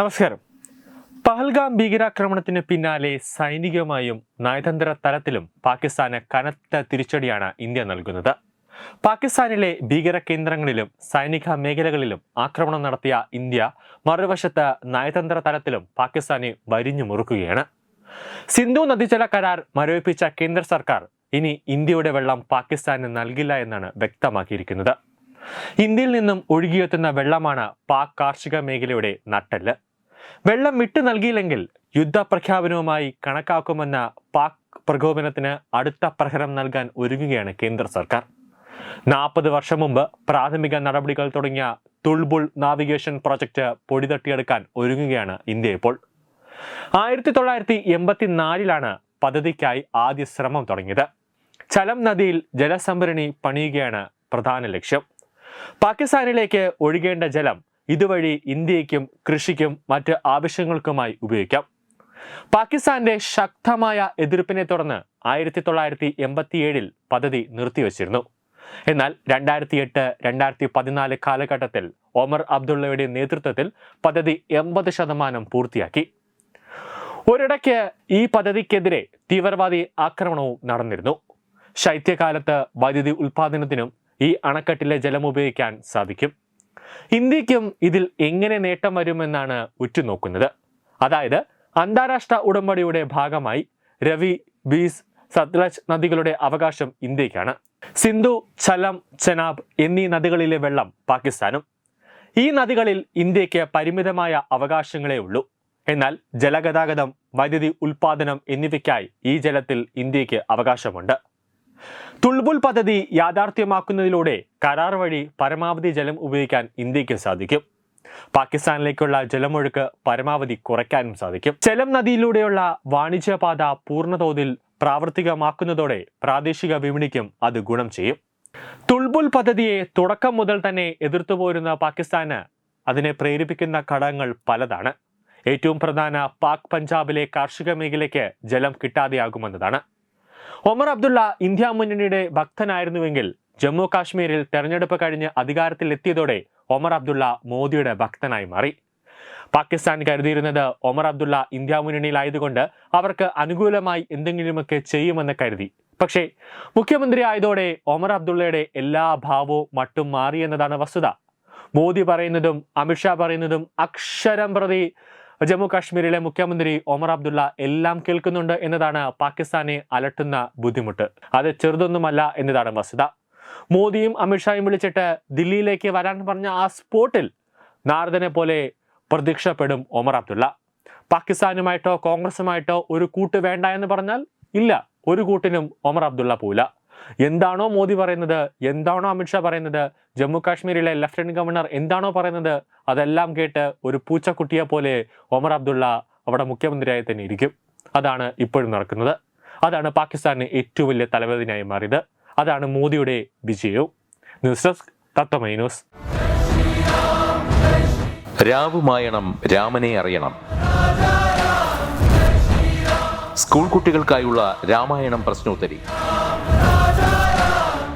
നമസ്കാരം. പഹൽഗാം ഭീകരാക്രമണത്തിന് പിന്നാലെ സൈനികമായും നയതന്ത്ര തലത്തിലും പാകിസ്ഥാന് കനത്ത തിരിച്ചടിയാണ് ഇന്ത്യ നൽകുന്നത്. പാകിസ്ഥാനിലെ ഭീകര കേന്ദ്രങ്ങളിലും സൈനിക മേഖലകളിലും ആക്രമണം നടത്തിയ ഇന്ത്യ മറുവശത്ത് നയതന്ത്ര തലത്തിലും പാകിസ്ഥാനെ വരിഞ്ഞു മുറുക്കുകയാണ്. സിന്ധു നദീജല കരാർ മരവിപ്പിച്ച കേന്ദ്ര സർക്കാർ ഇനി ഇന്ത്യയുടെ വെള്ളം പാകിസ്ഥാന് നൽകില്ല എന്നാണ് വ്യക്തമാക്കിയിരിക്കുന്നത്. ഇന്ത്യയിൽ നിന്നും ഒഴുകിയെത്തുന്ന വെള്ളമാണ് പാക് കാർഷിക മേഖലയുടെ നട്ടെല്ല്. വെള്ളം വിട്ടു നൽകിയില്ലെങ്കിൽ യുദ്ധപ്രഖ്യാപനവുമായി കണക്കാക്കുമെന്ന പാക് പ്രകോപനത്തിന് അടുത്ത പ്രഹരം നൽകാൻ ഒരുങ്ങുകയാണ് കേന്ദ്ര സർക്കാർ. നാൽപ്പത് വർഷം മുമ്പ് പ്രാഥമിക നടപടികൾ തുടങ്ങിയ തുൾബുൾ നാവിഗേഷൻ പ്രോജക്റ്റ് പൊടിതട്ടിയെടുക്കാൻ ഒരുങ്ങുകയാണ് ഇന്ത്യ ഇപ്പോൾ. ആയിരത്തി തൊള്ളായിരത്തി എൺപത്തിനാലിലാണ് പദ്ധതിക്കായി ആദ്യ ശ്രമം തുടങ്ങിയത്. ചലം നദിയിൽ ജലസംഭരണി പണിയുകയാണ് പ്രധാന ലക്ഷ്യം. പാകിസ്ഥാനിലേക്ക് ഒഴുകേണ്ട ജലം ഇതുവഴി ഇന്ത്യയ്ക്കും കൃഷിക്കും മറ്റ് ആവശ്യങ്ങൾക്കുമായി ഉപയോഗിക്കാം. പാകിസ്ഥാന്റെ ശക്തമായ എതിർപ്പിനെ തുടർന്ന് ആയിരത്തി തൊള്ളായിരത്തി എൺപത്തിയേഴിൽ പദ്ധതി നിർത്തിവച്ചിരുന്നു. എന്നാൽ രണ്ടായിരത്തി എട്ട് രണ്ടായിരത്തി പതിനാല് കാലഘട്ടത്തിൽ ഒമർ അബ്ദുള്ളയുടെ നേതൃത്വത്തിൽ പദ്ധതി എൺപത് ശതമാനം പൂർത്തിയാക്കി. ഒരിടയ്ക്ക് ഈ പദ്ധതിക്കെതിരെ തീവ്രവാദി ആക്രമണവും നടന്നിരുന്നു. ശൈത്യകാലത്ത് വൈദ്യുതി ഉൽപാദനത്തിനും ഈ അണക്കെട്ടിലെ ജലം ഉപയോഗിക്കാൻ സാധിക്കും. ഇന്ത്യക്കും ഇതിൽ എങ്ങനെ നേട്ടം വരുമെന്നാണ് ഉറ്റുനോക്കുന്നത്. അതായത് അന്താരാഷ്ട്ര ഉടമ്പടിയുടെ ഭാഗമായി രവി ബീസ് സത്ലജ് നദികളുടെ അവകാശം ഇന്ത്യക്കാണ് സിന്ധു ചലം ചെനാബ് എന്നീ നദികളിലെ വെള്ളം പാകിസ്ഥാനും. ഈ നദികളിൽ ഇന്ത്യയ്ക്ക് പരിമിതമായ അവകാശങ്ങളേ ഉള്ളൂ. എന്നാൽ ജലഗതാഗതം വൈദ്യുതി ഉൽപാദനം എന്നിവയ്ക്കായി ഈ ജലത്തിൽ ഇന്ത്യയ്ക്ക് അവകാശമുണ്ട്. തുൾബുൾ പദ്ധതി യാഥാർത്ഥ്യമാക്കുന്നതിലൂടെ കരാർ വഴി പരമാവധി ജലം ഉപയോഗിക്കാൻ ഇന്ത്യയ്ക്ക് സാധിക്കും. പാകിസ്ഥാനിലേക്കുള്ള ജലമൊഴുക്ക് പരമാവധി കുറയ്ക്കാനും സാധിക്കും. ചെലം നദിയിലൂടെയുള്ള വാണിജ്യപാത പൂർണതോതിൽ പ്രാവർത്തികമാക്കുന്നതോടെ പ്രാദേശിക വിപണിക്കും അത് ഗുണം ചെയ്യും. തുൾബുൽ പദ്ധതിയെ തുടക്കം മുതൽ തന്നെ എതിർത്തുപോരുന്ന പാകിസ്ഥാന് അതിനെ പ്രേരിപ്പിക്കുന്ന ഘടകങ്ങൾ പലതാണ്. ഏറ്റവും പ്രധാന പാക് പഞ്ചാബിലെ കാർഷിക മേഖലയ്ക്ക് ജലം കിട്ടാതെയാകുമെന്നതാണ്. ഒമർ അബ്ദുള്ള ഇന്ത്യ മുന്നണിയുടെ ഭക്തനായിരുന്നുവെങ്കിൽ ജമ്മു കാശ്മീരിൽ തെരഞ്ഞെടുപ്പ് കഴിഞ്ഞ് അധികാരത്തിൽ എത്തിയതോടെ ഒമർ അബ്ദുള്ള മോദിയുടെ ഭക്തനായി മാറി. പാകിസ്ഥാൻ കരുതിയിരുന്നത് ഒമർ അബ്ദുള്ള ഇന്ത്യ മുന്നണിയിലായതുകൊണ്ട് അവർക്ക് അനുകൂലമായി എന്തെങ്കിലുമൊക്കെ ചെയ്യുമെന്ന് കരുതി. പക്ഷേ മുഖ്യമന്ത്രി ആയതോടെ ഒമർ അബ്ദുള്ളയുടെ എല്ലാ ഭാവവും മട്ടും മാറി എന്നതാണ് വസ്തുത. മോദി പറയുന്നതും അമിത്ഷാ പറയുന്നതും അക്ഷരം പ്രതി ജമ്മു കാശ്മീരിലെ മുഖ്യമന്ത്രി ഒമർ അബ്ദുള്ള എല്ലാം കേൾക്കുന്നുണ്ട് എന്നതാണ് പാകിസ്ഥാനെ അലട്ടുന്ന ബുദ്ധിമുട്ട്. അത് ചെറുതൊന്നുമല്ല എന്നതാണ് വസ്തുത. മോദിയും അമിത്ഷായും വിളിച്ചിട്ട് ദില്ലിയിലേക്ക് വരാൻ പറഞ്ഞ ആ സ്പോട്ടിൽ നാരദനെ പോലെ പ്രതീക്ഷപ്പെടും ഒമർ അബ്ദുള്ള. പാകിസ്ഥാനുമായിട്ടോ കോൺഗ്രസുമായിട്ടോ ഒരു കൂട്ട് വേണ്ട എന്ന് പറഞ്ഞാൽ ഇല്ല. ഒരു കൂട്ടിനും ഒമർ അബ്ദുള്ള പോല എന്താണോ മോദി പറയുന്നത് എന്താണോ അമിത്ഷാ പറയുന്നത് ജമ്മു കാശ്മീരിലെ ലഫ്റ്റനന്റ് ഗവർണർ എന്താണോ പറയുന്നത് അതെല്ലാം കേട്ട് ഒരു പൂച്ചക്കുട്ടിയെ പോലെ ഒമർ അബ്ദുള്ള അവിടെ മുഖ്യമന്ത്രിയായി തന്നെ ഇരിക്കും. അതാണ് ഇപ്പോഴും നടക്കുന്നത്. അതാണ് പാകിസ്ഥാന് ഏറ്റവും വലിയ തലവേദനയായി മാറിയത്. അതാണ് മോദിയുടെ വിജയവും. ന്യൂസ് ഡെസ്ക് തത്വമൈ രാവുമായണം രാമനെ അറിയണം. സ്കൂൾ കുട്ടികൾക്കായുള്ള രാമായണം പ്രശ്നോത്തരി.